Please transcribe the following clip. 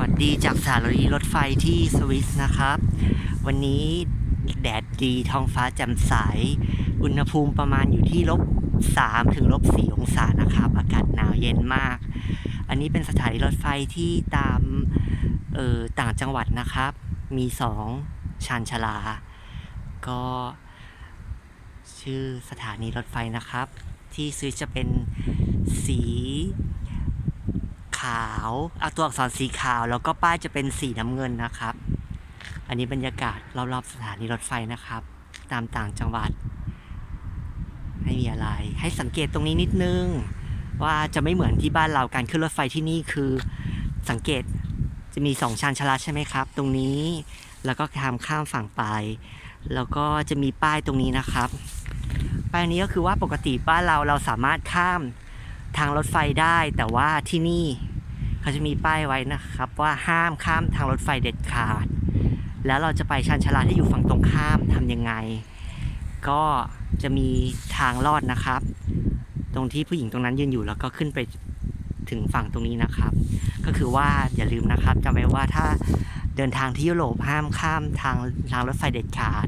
วัสดีจากสถานีรถไฟที่สวิสนะครับ วันนี้แดดดีท้องฟ้าแจ่มใส อุณหภูมิประมาณอยู่ที่ลบ3ถึงลบ4องศานะครับ อากาศหนาวเย็นมาก อันนี้เป็นสถานีรถไฟที่ตามเอ่อต่างจังหวัดนะครับ มีสองชานชลา ก็ชื่อสถานีรถไฟนะครับ ที่สวิสจะเป็นสี ขาวอาตัวอักษรสีขาว แล้วก็ป้ายจะเป็นสีน้ำเงินนะครับ อันนี้บรรยากาศรอบๆสถานีรถไฟนะครับ ตามต่างจังหวัด ไม่มีอะไร ให้สังเกตตรงนี้นิดนึง ว่าจะไม่เหมือนที่บ้านเราการขึ้นรถไฟที่นี่คือสังเกตจะมีสองชานชลาใช่ไหมครับ ตรงนี้แล้วก็ทางข้ามฝั่งไป แล้วก็จะมีป้ายตรงนี้นะครับ ป้ายนี้ก็คือว่าปกติบ้านเราเราสามารถข้ามทางรถไฟได้ แต่ว่าที่นี่ เขาจะมีป้ายไว้นะครับว่าห้ามข้ามทางรถไฟเด็ดขาด แล้วเราจะไปชานชาลาที่อยู่ฝั่งตรงข้ามทำยังไง ก็จะมีทางลอดนะครับ ตรงที่ผู้หญิงตรงนั้นยืนอยู่แล้วก็ขึ้นไปถึงฝั่งตรงนี้นะครับ ก็คือว่าอย่าลืมนะครับจำไว้ว่าถ้าเดินทางที่ยุโรปห้ามข้ามทางทางรถไฟเด็ดขาด